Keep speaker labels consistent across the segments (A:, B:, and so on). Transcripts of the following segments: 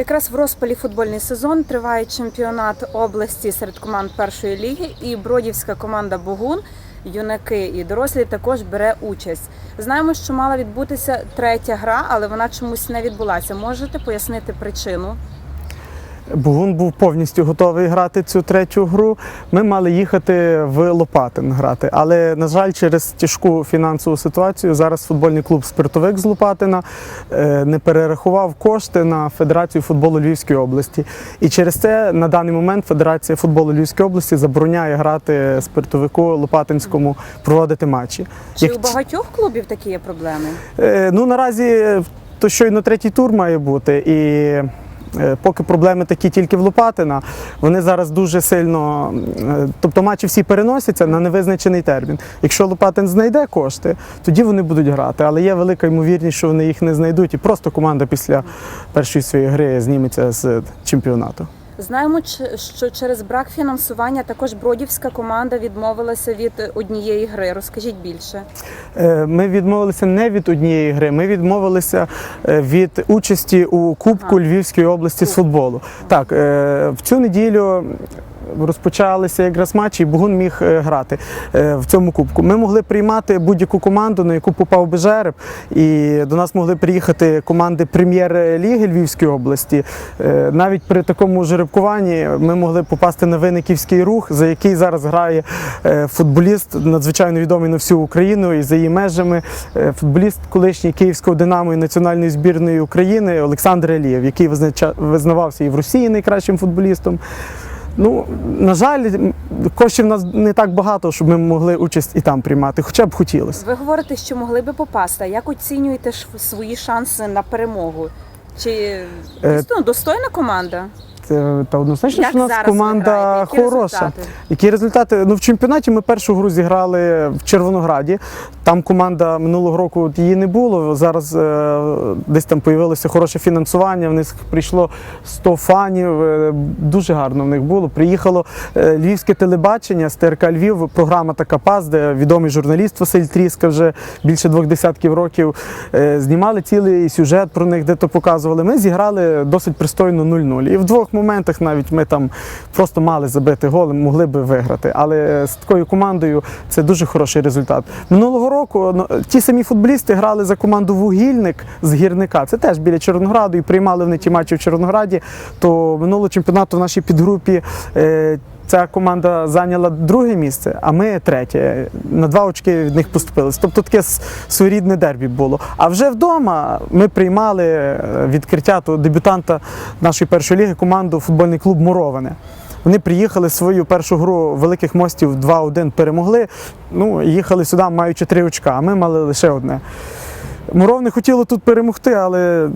A: Якраз в розпалі футбольний сезон триває чемпіонат області серед команд першої ліги, і бродівська команда Богун, юнаки і дорослі також бере участь. Знаємо, що мала відбутися третя гра, але вона чомусь не відбулася. Можете пояснити причину?
B: Бугун був повністю готовий грати цю третю гру. Ми мали їхати в Лопатин грати. Але, на жаль, через тяжку фінансову ситуацію зараз футбольний клуб Спиртовик з Лопатина е, не перерахував кошти на Федерацію футболу Львівської області. І через це на даний момент Федерація футболу Львівської області забороняє грати спиртовику Лопатинському проводити матчі.
A: Чи
B: Як
A: у багатьох клубів такі є проблеми?
B: Е, Ну наразі то щойно третій тур має бути, і е, поки проблеми такі тільки в Лопатина, вони зараз дуже сильно, е, тобто матчі всі переносяться на невизначений термін. Якщо Лопатин знайде кошти, тоді вони будуть грати. Але є велика ймовірність, що вони їх не знайдуть, і просто команда після першої своєї гри зніметься з чемпіонату.
A: Знаємо, що через брак фінансування також бродівська команда відмовилася від однієї гри. Розкажіть більше.
B: Е, Ми відмовилися не від однієї гри, ми відмовилися е, від участі у Кубку Львівської області з футболу. Так, е, в цю неділю. Розпочалися якраз матчі, і Бугун міг е, грати е, в цьому кубку. Ми могли приймати будь-яку команду, на яку попав би жереб, і до нас могли приїхати команди прем'єр-ліги Львівської області. Е, Навіть при такому жеребкуванні ми могли попасти на виниківський рух, за який зараз грає футболіст, надзвичайно відомий на всю Україну і за її межами. Футболіст колишній Київського Динамо і національної збірної України Олександр Алієв, який визнавався і в Росії найкращим футболістом. Ну, на жаль, коштів у нас не так багато, щоб ми могли участь і там приймати, хоча б хотілося.
A: Ви говорите, що могли би попасти. А як оцінюєте свої шанси на перемогу? Чи
B: Е,
A: дійсно достойна команда?
B: Це- Та однозначно,
A: Як
B: що у нас
A: зараз ви
B: команда
A: граєте? Які
B: хороша.
A: результати?
B: Які результати? Ну, в чемпіонаті ми першу гру зіграли в Червонограді. Там команда минулого року от її не було. Зараз е, десь там появилося хороше фінансування. В них прийшло 100 фанів. е, дуже гарно в них було. Приїхало е, львівське телебачення з ТРК Львів. Програма така ПАС, де відомий журналіст Василь Тріска вже більше двох десятків років е, знімали цілий сюжет про них, де то показували. Ми зіграли досить пристойно 0-0. І в двох моментах навіть ми там просто мали забити гол, могли би виграти. Але з такою командою це дуже хороший результат. Минулого року ну, ті самі футболісти грали за команду Вугільник з гірника. Це теж біля Чорнограду і приймали вони ті матчі в Чорнограді. То минулого чемпіонату в нашій підгрупі. Ця команда зайняла друге місце, а ми третє. На два очки від них поступилися. Тобто таке своєрідне дербі було. А вже вдома ми приймали е, відкриття того дебютанта нашої першої ліги команду футбольний клуб Муроване. Вони приїхали свою першу гру великих мостів 2-1 перемогли. Ну, їхали сюди, маючи три очка, а ми мали лише одне. Муровне хотіло тут перемогти, але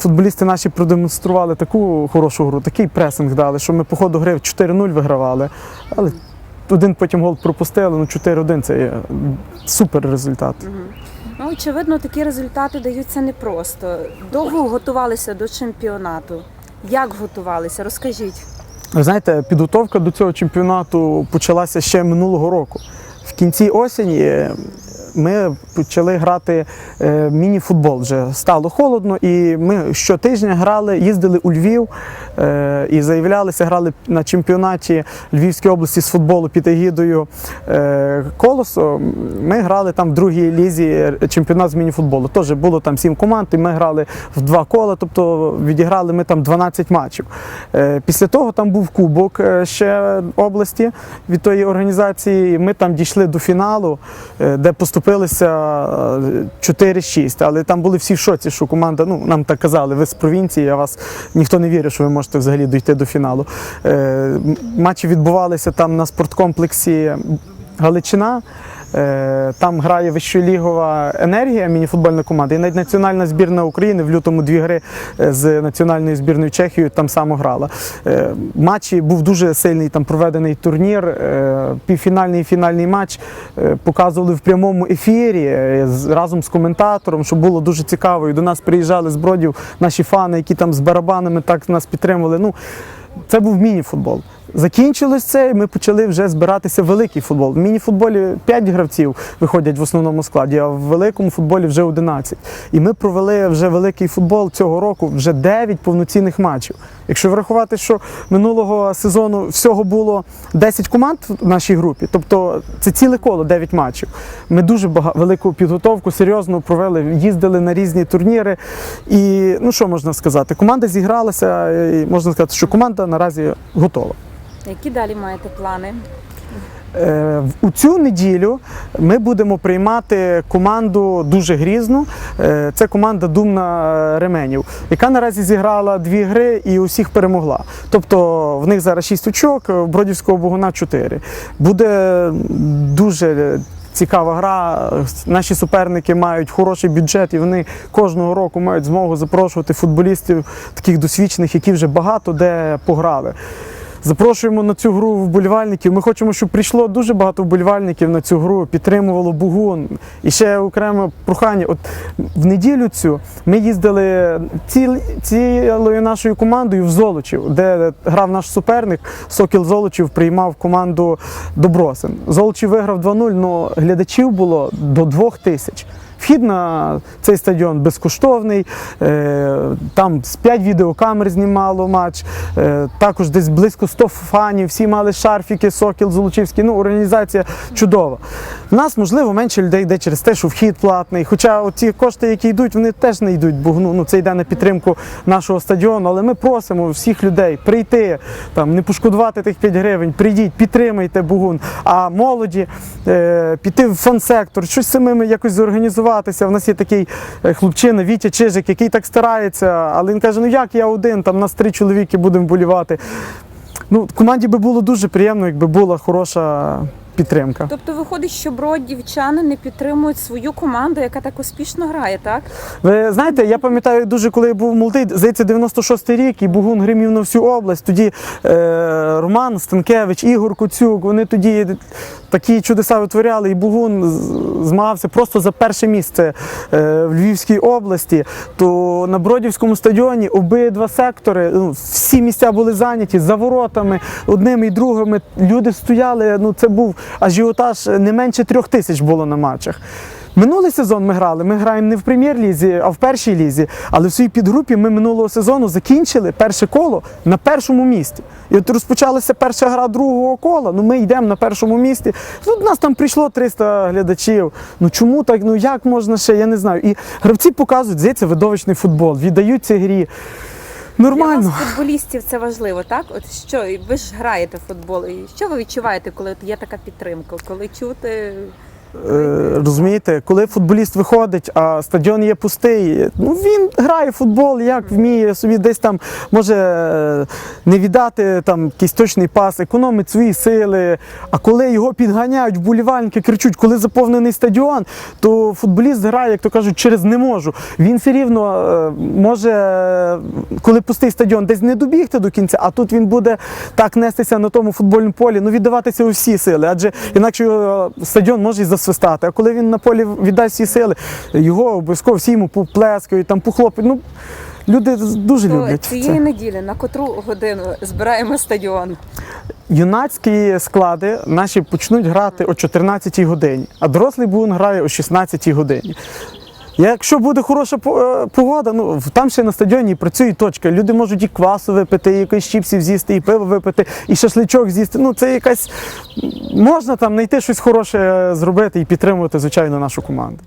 B: футболісти наші продемонстрували таку хорошу гру, такий пресинг дали, що ми по ходу гри 4-0 вигравали. Але один потім гол пропустили, ну 4-1 це є супер результат.
A: Ну, очевидно, такі результати даються непросто. Довго готувалися до чемпіонату. Як готувалися? Розкажіть.
B: Ви знаєте, підготовка до цього чемпіонату почалася ще минулого року. В кінці осені ми почали грати е, міні-футбол. Вже стало холодно, і ми щотижня грали, їздили у Львів е, і заявлялися, грали на чемпіонаті Львівської області з футболу під егідою е, Колосо. Ми грали там в другій лізі чемпіонат з міні-футболу. Теж було там сім команд, і ми грали в два кола, тобто відіграли ми там 12 матчів. Після того там був кубок ще області від тої організації. Ми там дійшли до фіналу, де поступилися е, 4-6. Але там були всі в шоці, що команда, ну нам так казали, ви з провінції, а вас ніхто не вірить, що ви можете взагалі дійти до фіналу. Е, Матчі відбувалися там на спорткомплексі Галичина. Е, Там грає вищолігова енергія, мініфутбольна команда. І навіть національна збірна України в лютому дві гри е, з національною збірною Чехією там само грала. Е, Матчі був дуже сильний там проведений турнір. Півфінальний і фінальний матч показували в прямому ефірі разом з коментатором, що було дуже цікаво. І до нас приїжджали з бродів наші фани, які там з барабанами так нас підтримували. Ну, це був міні-футбол. Закінчилось це, і ми почали вже збиратися в великий футбол. В міні-футболі 5 гравців виходять в основному складі, а в великому футболі вже 11. І ми провели вже великий футбол цього року, вже 9 повноцінних матчів. Якщо врахувати, що минулого сезону всього було 10 команд в нашій групі, тобто це ціле коло 9 матчів. Ми дуже бага- велику підготовку серйозно провели, їздили на різні турніри. І ну що можна сказати? Команда зігралася, і можна сказати, що команда наразі готова.
A: Які далі маєте плани?
B: Е, У цю неділю ми будемо приймати команду дуже грізну. Е, Це команда Думна Ременів, яка наразі зіграла дві гри і усіх перемогла. Тобто в них зараз 6 очок, Бродівського Богуна 4. Буде дуже. Цікава гра. Наші суперники мають хороший бюджет, і вони кожного року мають змогу запрошувати футболістів таких досвідчених, які вже багато де пограли. Запрошуємо на цю гру вболівальників. Ми хочемо, щоб прийшло дуже багато вболівальників на цю гру, підтримувало Бугун. І ще окреме прохання. От в неділю цю ми їздили ціл, цілою нашою командою в Золочів, де грав наш суперник. Сокіл Золочів приймав команду Добросин. Золочів виграв 2-0, але глядачів було до 2 тисяч. Вхід на цей стадіон безкоштовний. е, Там з 5 відеокамер знімало матч. е, Також десь близько 100 фанів, всі мали шарфіки, сокіл Золочівський. Ну, організація чудова. В нас, можливо, менше людей йде через те, що вхід платний. Хоча ці кошти, які йдуть, вони теж не йдуть, бо ну, це йде на підтримку нашого стадіону. Але ми просимо всіх людей прийти, там, не пошкодувати тих 5 гривень, прийдіть, підтримайте Бугун. А молоді е, піти в фан-сектор, щось самими якось зорганізуватися. В нас є такий е, хлопчина Вітя Чижик, який так старається, але він каже: ну як я один, там нас три чоловіки будемо болівати. Ну, команді би було дуже приємно, якби була хороша підтримка.
A: Тобто виходить, що бродівчани не підтримують свою команду, яка так успішно грає, так?
B: Ви знаєте, я пам'ятаю дуже, коли я був молодий, здається, 96-й рік, і Бугун гримів на всю область. Тоді е, Роман Станкевич, Ігор Коцюк, вони тоді такі чудеса витворяли, і Бугун змагався просто за перше місце е, в Львівській області. То на Бродівському стадіоні обидва сектори, ну, всі місця були зайняті за воротами, одними і другими. Люди стояли. Ну, це був ажіотаж не менше трьох тисяч було на матчах. Минулий сезон ми грали. Ми граємо не в прем'єр-лізі, а в першій лізі. Але в своїй підгрупі ми минулого сезону закінчили перше коло на першому місці. І от розпочалася перша гра другого кола. Ну ми йдемо на першому місці. Тут нас там прийшло 300 глядачів. Ну чому так? Ну як можна ще? Я не знаю. І гравці показують, здається, видовищний футбол, віддають цій грі.
A: Для вас, футболістів, це важливо, так? От що ви ж граєте в футбол. І що ви відчуваєте, коли от є така підтримка? Коли чути
B: Е, Розумієте, коли футболіст виходить, а стадіон є пустий, ну він грає в футбол, як вміє собі десь там може е, не віддати там якийсь точний пас, економить свої сили. А коли його підганяють, вболівальники кричуть, коли заповнений стадіон, то футболіст грає, як то кажуть, через не можу. Він все рівно е, може, коли пустий стадіон, десь не добігти до кінця, а тут він буде так нестися на тому футбольному полі, ну віддаватися усі сили, адже інакше стадіон може і засвистати. А коли він на полі віддасть всі сили, його обов'язково всі йому поплескають, там похлопають. Ну, люди дуже
A: то
B: люблять.
A: цієї
B: Це.
A: неділі на котру годину збираємо стадіон?
B: Юнацькі склади наші почнуть грати о 14 годині, а дорослий бун грає о 16-й годині. Якщо буде хороша е, погода, ну там ще на стадіоні працює точка. Люди можуть і квасу випити, і якоїсь чіпсів з'їсти, і пиво випити, і шашличок з'їсти. Ну це якась можна там знайти щось хороше е, зробити і підтримувати, звичайно, нашу команду.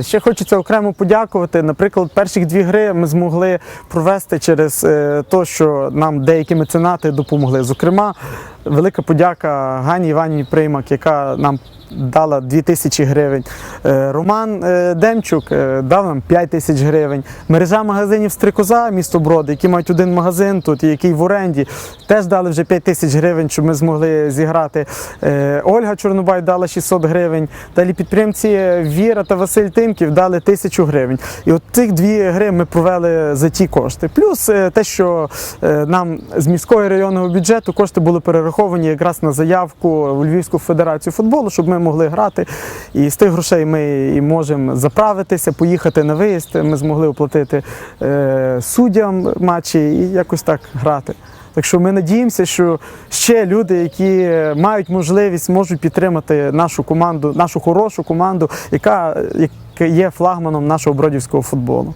B: Ще хочеться окремо подякувати. Наприклад, перші дві гри ми змогли провести через те, що нам деякі меценати допомогли. Зокрема, велика подяка Гані Іванівні Приймак, яка нам дала 2 тисячі гривень. Е, Роман е, Демчук е, дав нам 5 тисяч гривень. Мережа магазинів Стрикоза, місто Броди, які мають один магазин тут, і який в оренді, теж дали вже 5 тисяч гривень, щоб ми змогли зіграти. Ольга Чорнобай дала 600 гривень. Далі підприємці Віра та Василь Тимків дали тисячу гривень. І от цих дві гри ми провели за ті кошти. Плюс те, що нам з міського районного бюджету кошти були перераховані якраз на заявку в Львівську федерацію футболу, щоб ми ми могли грати. І з тих грошей ми і можемо заправитися, поїхати на виїзд. Ми змогли оплатити е, суддям матчі і якось так грати. Так що ми надіємося, що ще люди, які мають можливість, можуть підтримати нашу команду, нашу хорошу команду, яка, є флагманом нашого бродівського футболу.